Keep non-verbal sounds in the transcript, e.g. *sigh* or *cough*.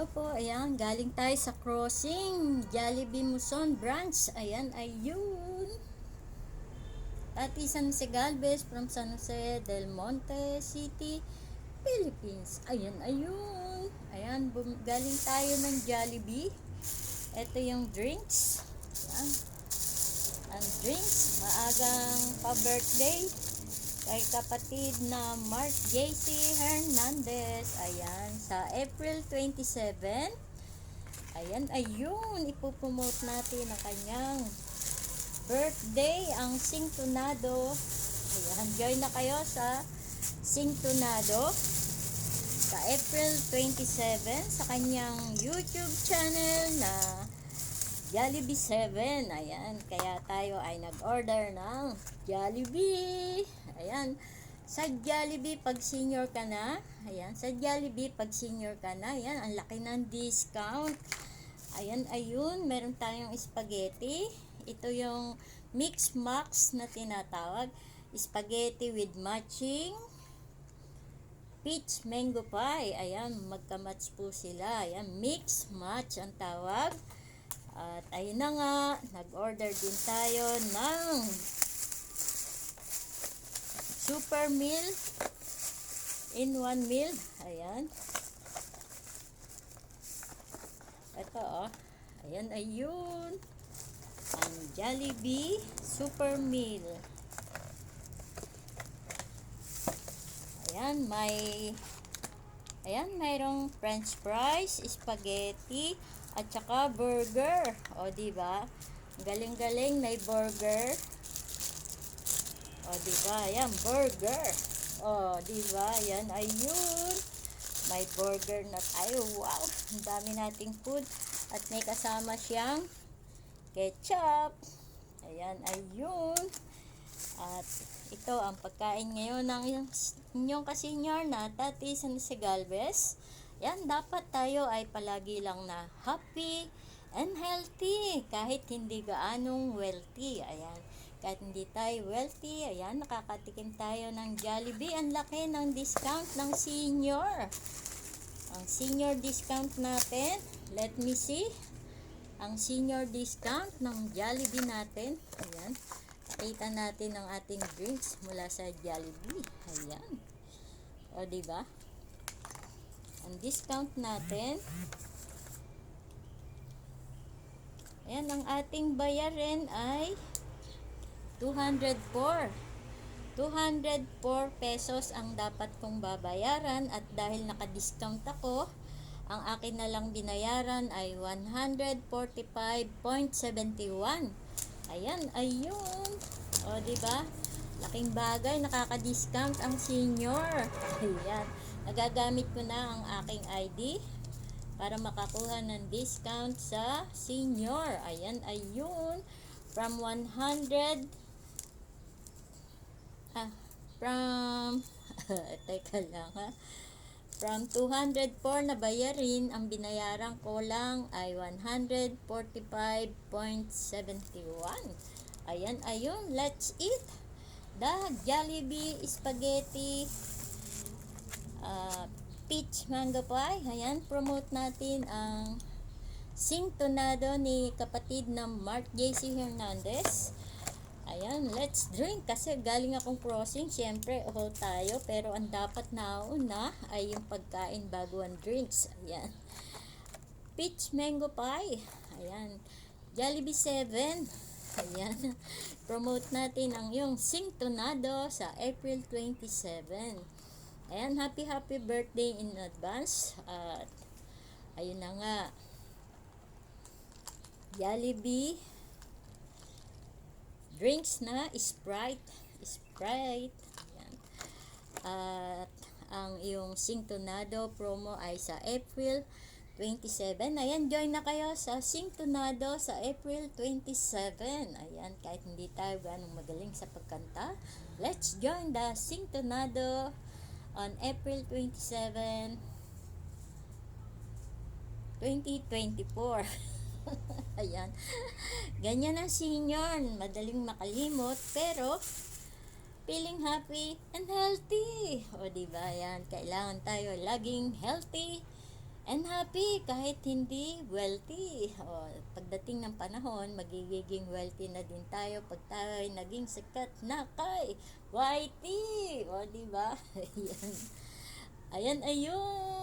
Hello po, ayan, galing tayo sa crossing, Jollibee Muson branch, ayan, ayun. Tati San Jose Galvez from San Jose del Monte City, Philippines. Ayan, ayun. Ayan, galing tayo ng Jollibee. Ito yung drinks. Ayan. Ang drinks, maagang pa-birthday kay kapatid na Mark JC Hernandez. Ayan, sa April 27. Ayan, ayun, ipopromote natin ang kanyang birthday, ang Singtonado. Ayan, join na kayo sa Singtonado sa April 27 sa kanyang YouTube channel na Jollibee 7. Ayan, kaya tayo ay nag-order ng Jollibee. Ayan, sa Jollibee pag senior ka na, ayan, sa Jollibee pag senior ka na, ayan, ang laki ng discount. Ayan, ayun, meron tayong spaghetti. Ito yung mix max na tinatawag. Spaghetti with matching peach mango pie. Ayan, magka-match po sila. Ayan, mix match ang tawag. At ayun na nga, nag-order din tayo ng super meal in one meal. Ayan. Ito oh. Ayan, ayun. Ang Jollibee Super Meal. Ayan, may Ayan, mayroong french fries, spaghetti, at saka burger. O, di ba? Galing-galing, may burger. O, di ba? Ayan, burger. O, di ba? Ayan, ayun. May burger na tayo. Wow! Ang dami nating food. At may kasama siyang ketchup. Ayan, ayun. At ito ang pagkain ngayon ng inyong kasenyor na Tati San Galvez. Yan, dapat tayo ay palagi lang na happy and healthy kahit hindi gaanong wealthy. Ayan, kahit hindi tayo wealthy, ayan, nakakatikim tayo ng Jollibee. Ang laki ng discount ng senior. Ang senior discount natin, let me see. Ang senior discount ng Jollibee natin. Ayan. Pakita natin ang ating drinks mula sa Jollibee. Ayan. O, di ba? Ang discount natin. Ayan, ang ating bayarin ay 204. 204 pesos ang dapat kong babayaran at dahil naka-discount ako, ang akin na lang binayaran ay 145.71. Ayan, ayun. O, di ba? Laking bagay, nakaka-discount ang senior. Ayan. Nagagamit ko na ang aking ID para makakuha ng discount sa senior. Ayan, ayun. From 100 ah, from *laughs* teka lang ha. From 204 na bayarin, ang binayaran ko lang ay 145.71. Ayan, ayun. Let's eat the Jollibee Spaghetti uh, Peach Mango Pie. Ayan, promote natin ang Singtonado ni kapatid ng Mark JC Hernandez. Ayan, let's drink kasi galing akong crossing. Siyempre, all tayo. Pero ang dapat nauna ay yung pagkain bago ang drinks. Ayan. Peach Mango Pie. Ayan. Jollibee 7. Ayan. *laughs* Promote natin ang yung Singtonado sa April 27. Ayan, happy happy birthday in advance. At ayun na nga. Jollibee drinks na Sprite, Sprite. Ayan. At ang iyong Singtonado promo ay sa April 27. Ayan, join na kayo sa Singtonado sa April 27. Ayan, kahit hindi tayo ganong magaling sa pagkanta, let's join the Singtonado on April 27, 2024. *laughs* Ayan. Ganyan ang senior. Madaling makalimot. Pero, feeling happy and healthy. O, di ba? Yan. Kailangan tayo laging healthy and happy kahit hindi wealthy. O, pagdating ng panahon, magiging wealthy na din tayo pag tayo ay naging sikat na kay YT. O, di ba? *laughs* Ayan. Ayan, ayun.